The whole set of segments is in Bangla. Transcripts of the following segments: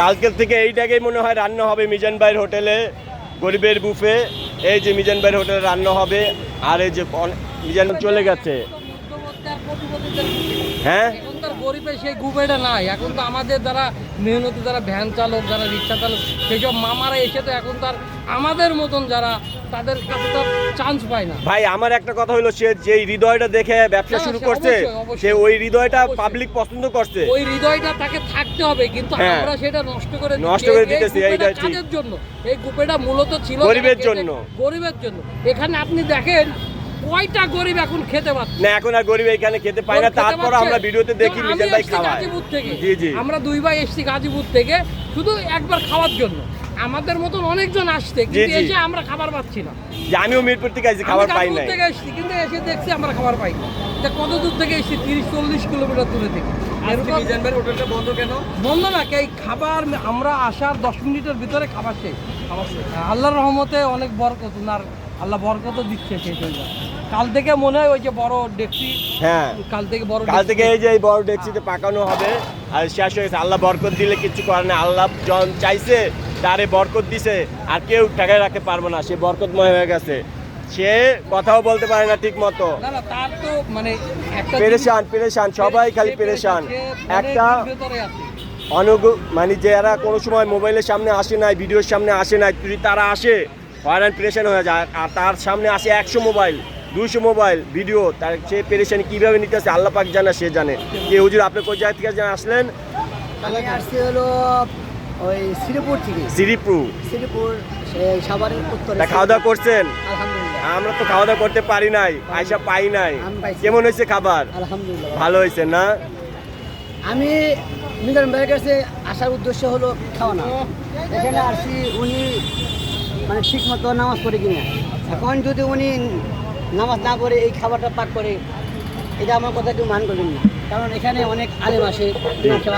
কালকের থেকে এইটাকেই মনে হয় রান্না হবে মিজান ভাইয়ের হোটেলে, গরিবের বুফে। এই যে মিজান ভাইয়ের হোটেলে রান্না হবে, আর এই যে মিজান চলে গেছে। হ্যাঁ গরিবের সেই গুবেটা নাই এখন তো আমাদের দ্বারা মেহনতি যারা ভ্যান চালক যারা রিক্সা চালক সেইসব মামারা এসে তো এখন তার আমাদের মতন যারা তাদের কাছে তো চান্স পায় না ভাই আমার একটা কথা হলো সে যে হৃদয়টা দেখে ব্যবসা হ্যাঁ, শুরু করছে। সে ওই হৃদয়টা পাবলিক পছন্দ করছে ওই হৃদয়টা তাকে থাকতে হবে কিন্তু হ্যাঁ। আমরা সেটা নষ্ট করে নষ্ট করে দিতেছি, এইটাই ঠিক। জন্য এই গুপেটা মূলত ছিল গরিবের জন্য। গরিবের জন্য এখানে আপনি দেখেন কয়টা গরিব এখন খেতে পাচ্ছে? না এখন আর গরিব এখানে খেতে পায় না। তারপর আমরা ভিডিওতে দেখি মিজান ভাই খাওয়ায়। গাজীপুর থেকে। জি জি। আমরা দুই ভাই এসছি গাজীপুর থেকে শুধু একবার খাওয়ার জন্য। আমাদের মতন অনেকজন আসছে কিন্তু এসে আমরা খাবার পাচ্ছি না। যে আমিও মিরপুর থেকে আমি খাবার পাই গাজীপুর নাই। থেকে এসছি কিন্তু এসে দেখছি আমরা খাবার পাই না। কত দূর থেকে এসছি তিরিশ চল্লিশ কিলোমিটার দূরে থেকে। বন্ধ কেন? বন্ধ না এই খাবার আমরা আসার দশ মিনিটের ভিতরে খাবার শেষ। আল্লাহর রহমতে অনেক বরকত আল্লাহ বরকত দিচ্ছে শেষ হয়ে কাল থেকে মনে হয় ওই যে বড় ডেকসি হ্যাঁ। কাল থেকে বড় কাল থেকে এই যে এই বড় ডেক্সিতে পাকানো হবে আর শেষ হয়ে গেছে আল্লাহ বরকত দিলে কিছু করে না আল্লাহ জন চাইছে তারে বরকত দিছে আর কেউ ঠেকায় রাখতে পারব না সে বরকতময় হয়ে গেছে। সে কথাও বলতে পারে না ঠিক মতো মানে একটা পেরেশান পেরেশান সবাই খালি পেরেশান একটা ভেতরে আছে। অনুগ মানে যারা কোনো সময় মোবাইলের সামনে আসে নাই ভিডিওর সামনে আসে নাই যদি তারা আসে হয়রান পেরেশান হয়ে যায়। আর তার সামনে আসে একশো মোবাইল দুশো মোবাইল ভিডিও। তার সে পেরেশান কীভাবে নিতেছে আল্লাহ পাক জানা সে জানে। যে হুজুর আপনি কোন জায়গা থেকে আসলেন? আমি আসছি হলো ওই শ্রীপুর থেকে। শ্রীপুর। শ্রীপুর সাভারের উত্তরে। খাওয়া দাওয়া করছেন? আমরা তো খাওয়া দাওয়া করতে পারি নাই আয়সা পাই নাই। কেমন হয়েছে খাবার? আলহামদুলিল্লাহ। ভালো হয়েছে না? আমি মিজান ভাইয়ের কাছে আসার উদ্দেশ্য হলো খাওয়ানো এখানে আসি উনি মানে ঠিক মতো নামাজ পড়ে কিনা। এখন যদি উনি নামাজ না পড়ে এই খাবারটা পাক করে এটা আমার কথা কেউ মান করবেন না। কারণ এখানে অনেক আলেম আসে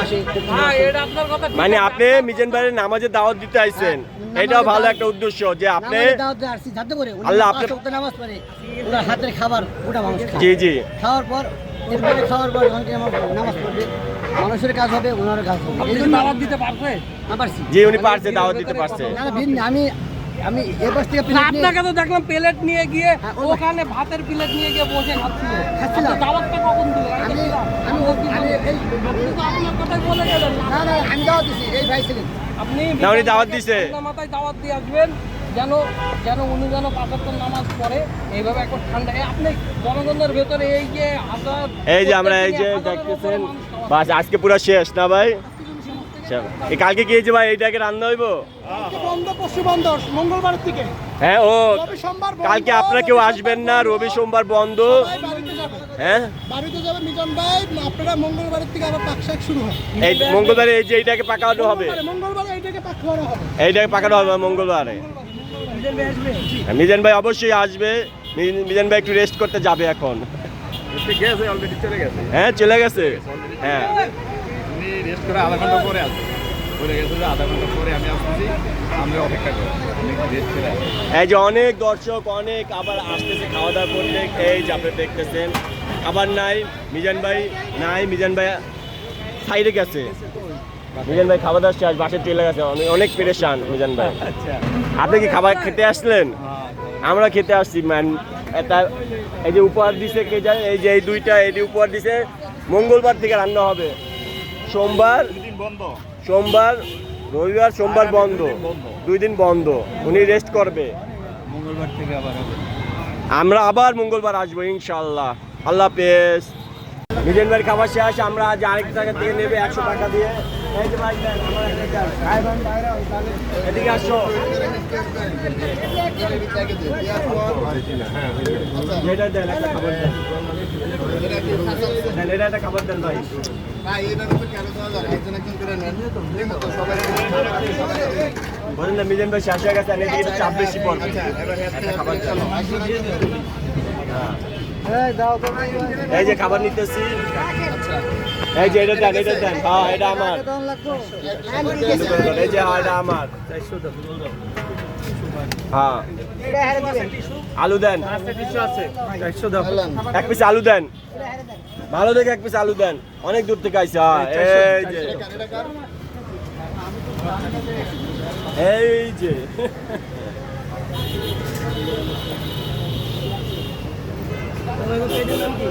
আসে হ্যাঁ এটা আপনার কথা ঠিক মানে আপনি মিজেন ভাইয়ের নামাজের দাওয়াত দিতে আইছেন। হ্যাঁ, এটাও ভালো একটা উদ্দেশ্য যে আপনি নামাজের আসছি যাতে করে আল্লাহ পাঁচ নামাজ পড়ে ওনার হাতের খাবার ওটা মানুষ জি জি। খাওয়ার পর এরপরে খাওয়ার পর নামাজ পড়বে। মানুষের কাজ হবে ওনার কাজ হবে। দাওয়াত দিতে পারবেন না পারছি। জি উনি পারছে দাওয়াত দিতে পারছে। না আমি আমি এ পাশ থেকে না, নিয়ে- আপনাকে তো দেখলাম প্লেট নিয়ে গিয়ে হ্যাঁ, ওখানে ভাতের প্লেট নিয়ে গিয়ে বসে খাচ্ছিলাম। আপনি দাওয়াতটা কখন দিলেন? আমি আমি। আমি এই আপনি তো আপনার কথাই বলে গেলেন। না না আমি দাওয়াত দিছি এই ভাই ছিলেন। আপনি উনি দাওয়াত দিছে। মাথায় দাওয়াত দিয়ে আসবেন যেন যেন উনি যেন পাঁচাত্তর নামাজ পড়ে। এইভাবে এখন ঠান্ডা আপনি জনগণের ভেতরে এই যে হাজার এই যে আমরা এই যে দেখতেছেন বাস আজকে পুরো শেষ না ভাই? চলো। এই কালকে গিয়েছে ভাই এইটাকে রান্না হইব? বন্ধ পশু বন্ধ মঙ্গলবার থেকে হ্যাঁ ও রবি সোমবার বন্ধ, কালকে আপনারা কেউ আসবেন না রবি সোমবার বন্ধ। হ্যাঁ? বাড়িতে যাবে মিজান ভাই আপনারা মঙ্গলবারের থেকে আবার পাক শাক শুরু হয়। এই মঙ্গলবারে এই যে এইটাকে পাকানো হবে? মঙ্গলবারে মঙ্গলবারে এইটাকে পাক খাওয়ানো হবে। এইটাকে পাকানো হবে মঙ্গলবারে? হ্যাঁ, মিজান ভাই অবশ্যই আসবে। মিজান ভাই একটু রেস্ট করতে যাবে এখন। হ্যাঁ চলে গেছে। হ্যাঁ। উনি রেস্ট করে আধা ঘণ্টা পরে আসবে। বলে গেছে যে আধা ঘণ্টা পরে আমি আসতেছি আমরা অপেক্ষা করি রেস্ট করে এই যে অনেক দর্শক অনেক আবার আসতেছে খাওয়া দাওয়া করতে। এই যে আপনি দেখতেছেন আবার নাই মিজান ভাই নাই মিজান ভাই সাইডে গেছে। মিজান ভাই খাওয়া দাওয়া শেষ বাসে চলে গেছে। অনেক- অনেক পেরেশান মিজান ভাই। আচ্ছা। আপনি কি খাবার খেতে আসলেন? আমরা খেতে আসছি ম্যান। এটা এই যে উপহার দিছে কে জানে? এই যে এই দুইটা এটি উপহার দিছে মঙ্গলবার থেকে রান্না হবে। সোমবার সোমবার রবিবার সোমবার বন্ধ। দুই দিন বন্ধ। উনি রেস্ট করবে। মঙ্গলবার থেকে আবার আমরা আবার মঙ্গলবার আসব ইনশাল্লাহ আল্লাহ হাফেজ। মিজেন ভাইয়ের খাবার শেষ আমরা আজ আরেক টাকা দিয়ে নেবে একশো টাকা দিয়ে। ভাই। ভাই এদিকে আসো। এটা দেন একটা খাবার দেন। দেন, এটা একটা খাবার দেন ভাই। বলেন না মিজেন ভাই শেষ হয়ে গেছে আর এদিকে চাপ বেশি পড়বে। খাবার হ্যাঁ এই যে খাবার নিতেছি। এই যে এটা দেন এটা দেন। হ্যাঁ এটা আমার। এই যে হ্যাঁ এটা আমার। হ্যাঁ। আলু দেন। এক পিস আলু দেন। ভালো দেখে এক পিস আলু দেন। অনেক দূর থেকে আইসা এই যে। এই যে। নাম কি